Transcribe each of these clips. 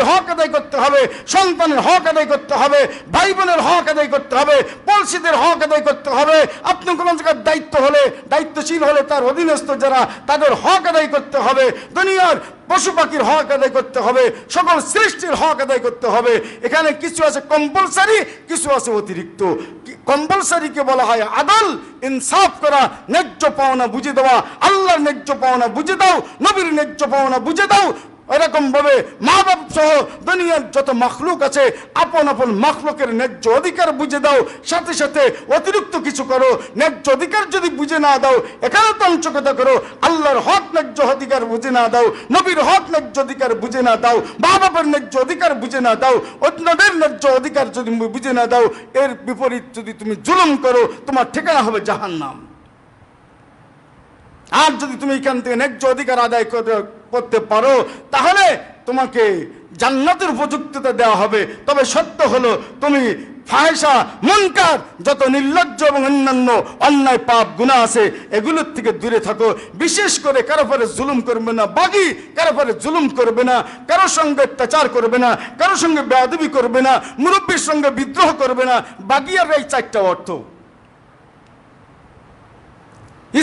স্ত্রীর হক আদায় করতে হবে, সন্তানের হক আদায় করতে হবে ভাই বোনের হক আদায় করতে হবে পলসিদের হক আদায় করতে হবে। আপনি কোনো জায়গার দায়িত্ব হলে, দায়িত্বশীল হলে তার অধীনস্থ যারা, তাদের হক আদায় করতে হবে। দুনিয়ার পশু পাখির হক আদায় করতে হবে, সকল সৃষ্টির হক আদায় করতে হবে। এখানে কিছু আছে কম্পালসারি কিছু আছে অতিরিক্ত। কম্পালসারিকে বলা হয় আদল, ইনসাফ করা, ন্যায্য পাওনা বুঝে দেওয়া। আল্লাহর ন্যায্য পাওনা বুঝে দাও, নবীর ন্যায্য পাওনা বুঝে দাও এরকম ভাবে মা বাপ সহ দুনিয়ার যত মখলুক আছে, আপন আপন মখলুকের ন্যায্য অধিকার বুঝে দাও, সাথে সাথে অতিরিক্ত কিছু করো, ন্যায্য অধিকার যদি বুঝে না দাও এখানে তঞ্চকতা করো, আল্লাহর হক ন্যায্য অধিকার বুঝে না দাও, নবীর হক ন্যায্য অধিকার বুঝে না দাও মা বাবার ন্যায্য অধিকার বুঝে না দাও, অন্যদের ন্যায্য অধিকার যদি বুঝে না দাও, এর বিপরীত যদি তুমি জুলুম করো, তোমার ঠিকানা হবে জাহান্নাম। আর যদি তুমি এখান থেকে ন্যায্য অধিকার আদায় করে- করতে পারো, তাহলে তোমাকে জান্নাতের উপযুক্ততা দেওয়া হবে। তবে সত্য হলো, তুমি ফায়সা মনকার, যত নির্লজ্জ এবং অন্যান্য অন্যায় পাপ গুণা আছে, এগুলোর থেকে দূরে থাকো। বিশেষ করে কারও পরে জুলুম করবে না বাগি কারও পরে জুলুম করবে না, কারও সঙ্গে অত্যাচার করবে না, কারও সঙ্গে বেয়াদবি করবে না, মুরব্বীর সঙ্গে বিদ্রোহ করবে না বাগিয়ার এই চারটা অর্থ।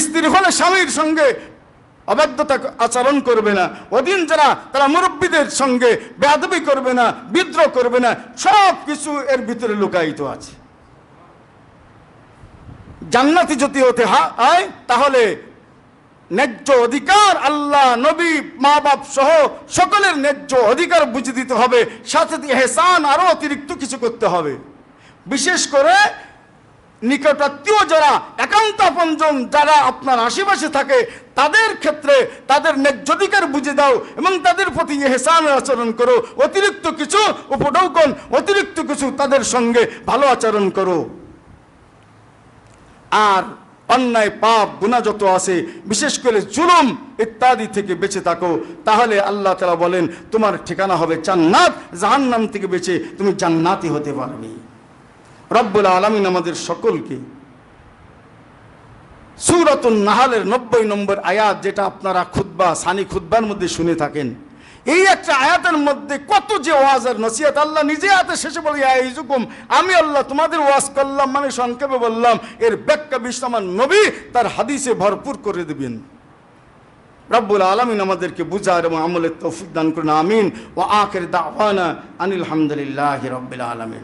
স্ত্রী হলে স্বামীর সঙ্গে অবাধ্যতা আচরণ করবে না। অধীন যারা, তারা মুরব্বীদের সঙ্গে বেদবি করবে না, বিদ্রোহ করবে না সব কিছু এর ভিতরে লুকায়িত আছে। জান্নাতি যদি হতে হয় তাহলে ন্যায্য অধিকার আল্লাহ, নবী মা বাপ সহ সকলের ন্যায্য অধিকার বুঝে দিতে হবে। সাথে হেসান আরও অতিরিক্ত কিছু করতে হবে। বিশেষ করে নিকটাত্মীয় যারা একান্ত আপনজন যারা আপনার আশেপাশে থাকে, তাদের ক্ষেত্রে তাদের ন্যায্য অধিকার বুঝে দাও এবং তাদের প্রতি এহসান আচরণ করো। অতিরিক্ত কিছু উপডৌকন অতিরিক্ত কিছু তাদের সঙ্গে ভালো আচরণ করো। আর অন্যায়, পাপ গুণা যত আছে, বিশেষ করে জুলুম ইত্যাদি থেকে বেঁচে থাকো। তাহলে আল্লাহ তালা বলেন, তোমার ঠিকানা হবে জান্নাত, জাহান্নাম থেকে বেঁচে তুমি জান্নাতি হতে পারবে। রব্বুল আলমিন আমাদের সকলকে সুরতুন নাহালের নব্বই নম্বর আয়াত যেটা আপনারা খুদ্া সানি খুদ্বার মধ্যে শুনে থাকেন। এই একটা আয়াতের মধ্যে কত যে ওয়াজ আর নসিহত আল্লাহ নিজে হাতে শেষে বলে হুকুম আমি আল্লাহ তোমাদের ওয়াজ করলাম মানে সংক্ষেপে বললাম, এর ব্যাখ্যা বিশ্ব আমার নবী তার হাদিসে ভরপুর করে দেবেন। রব্বুল আলমিন আমাদেরকে বুঝার এবং আমলের তৌফিক দান করুন, আমিন। ও আখের দাওয়ানা আনিল হামদুলিল্লাহ রব্বুল আলমিন।